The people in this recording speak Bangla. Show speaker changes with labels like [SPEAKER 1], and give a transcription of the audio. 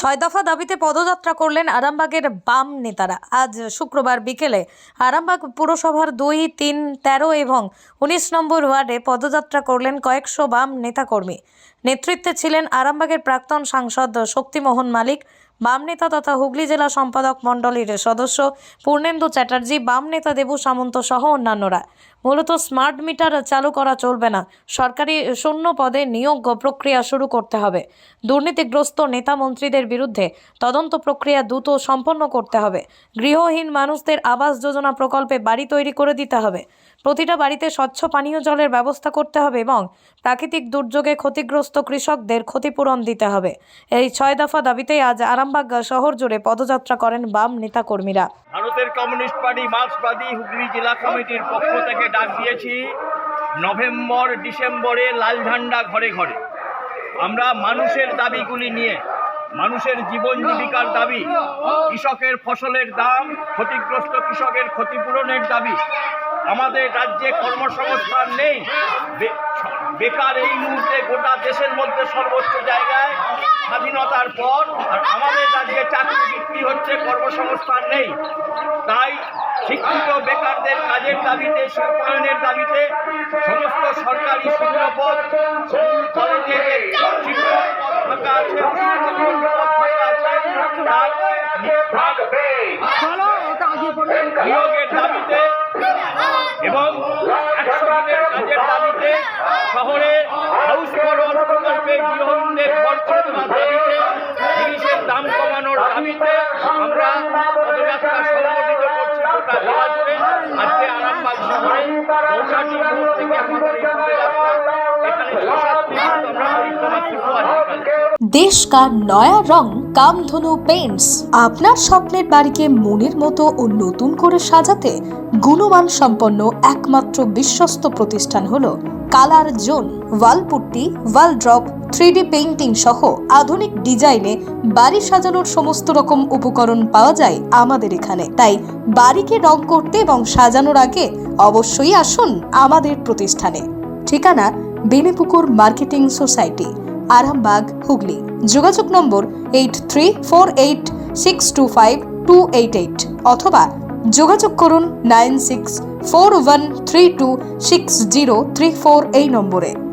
[SPEAKER 1] ছয় দফা দাবিতে পদযাত্রা করলেন আরামবাগের বাম নেতারা। আজ শুক্রবার বিকেলে আরামবাগ পুরসভার দুই, তিন, তেরো এবং উনিশ নম্বর ওয়ার্ডে পদযাত্রা করলেন কয়েকশো বাম নেতাকর্মী। নেতৃত্বে ছিলেন আরামবাগের প্রাক্তন সাংসদ শক্তিমোহন মালিক বাম নেতা তথা হুগলি জেলা সম্পাদক মণ্ডলীর সদস্য পূর্ণেন্দু চ্যাটার্জি বাম নেতা দেবু সামন্ত সহ অন্যান্যরা। মূলত স্মার্ট মিটার চালু করা চলবে না। সরকারি শূন্য পদে নিয়োগ প্রক্রিয়া শুরু করতে হবে। দুর্নীতিগ্রস্ত নেতা মন্ত্রীদের বিরুদ্ধে তদন্ত প্রক্রিয়া দ্রুত সম্পন্ন করতে হবে। গৃহহীন মানুষদের আবাস যোজনা প্রকল্পে বাড়ি তৈরি করে দিতে হবে। প্রতিটা বাড়িতে স্বচ্ছ পানীয় জলের ব্যবস্থা করতে হবে এবং প্রাকৃতিক দুর্যোগে ক্ষতিগ্রস্ত কৃষকদের ক্ষতিপূরণ দিতে হবে। এই ছয় দফা দাবিতেই আজ আরামবাগ শহর জুড়ে পদযাত্রা করেন বাম নেতাকর্মীরা।
[SPEAKER 2] ভারতের কমিউনিস্ট পার্টি, মার্ক্সবাদী হুগলি জেলা কমিটির পক্ষ থেকে ডাক দিয়েছি নভেম্বর, ডিসেম্বরে লাল ঝান্ডা ঘরে ঘরে। আমরা মানুষের দাবিগুলি নিয়ে, মানুষের জীবন জীবিকার দাবি, কৃষকের ফসলের দাম, ক্ষতিগ্রস্ত কৃষকের ক্ষতিপূরণের দাবি আমাদের রাজ্যে কর্মসংস্থান নেই। বেকার এই মুহূর্তে গোটা দেশের মধ্যে সর্বোচ্চ জায়গায় স্বাধীনতার পর আর আমাদের রাজ্যে চাকরি বিক্রি হচ্ছে কর্মসংস্থান নেই। তাই শিক্ষিত বেকারদের কাজের দাবিতে শিল্পায়নের দাবিতে সমস্ত সরকারি শূন্যপদ স্কুল কলেজে যে শিক্ষক ফাঁকা আছে অসংখ্য পদ ফাঁকা আছে নিয়োগের দাবিতে এবং একশো দিনের কাজের দাবিতে শহরে হাউস বড়
[SPEAKER 3] দেশ का নয়া রং, কামধনু পেইন্টস আপনার স্বপ্নের বাড়িকে মনের মতো ও নতুন করে সাজাতে গুণমান সম্পন্ন একমাত্র বিশ্বস্ত প্রতিষ্ঠান হলো colour zone wall putty wall drop three painting সহ আধুনিক ডিজাইনে বাড়ি সাজানোর সমস্ত রকম উপকরণ পাওয়া যায় আমাদের এখানে। তাই বাড়িকে রং করতে এবং সাজানোর আগে অবশ্যই আসুন আমাদের প্রতিষ্ঠানে। ঠিকানা বেনেপুকুর মার্কেটিং সোসাইটি, আরামবাগ, হুগলি। যোগাযোগ নম্বর eight three four eight six two five two eight eight অথবা যোগাযোগ করুন nine six four one three two six zero three four এই নম্বরে।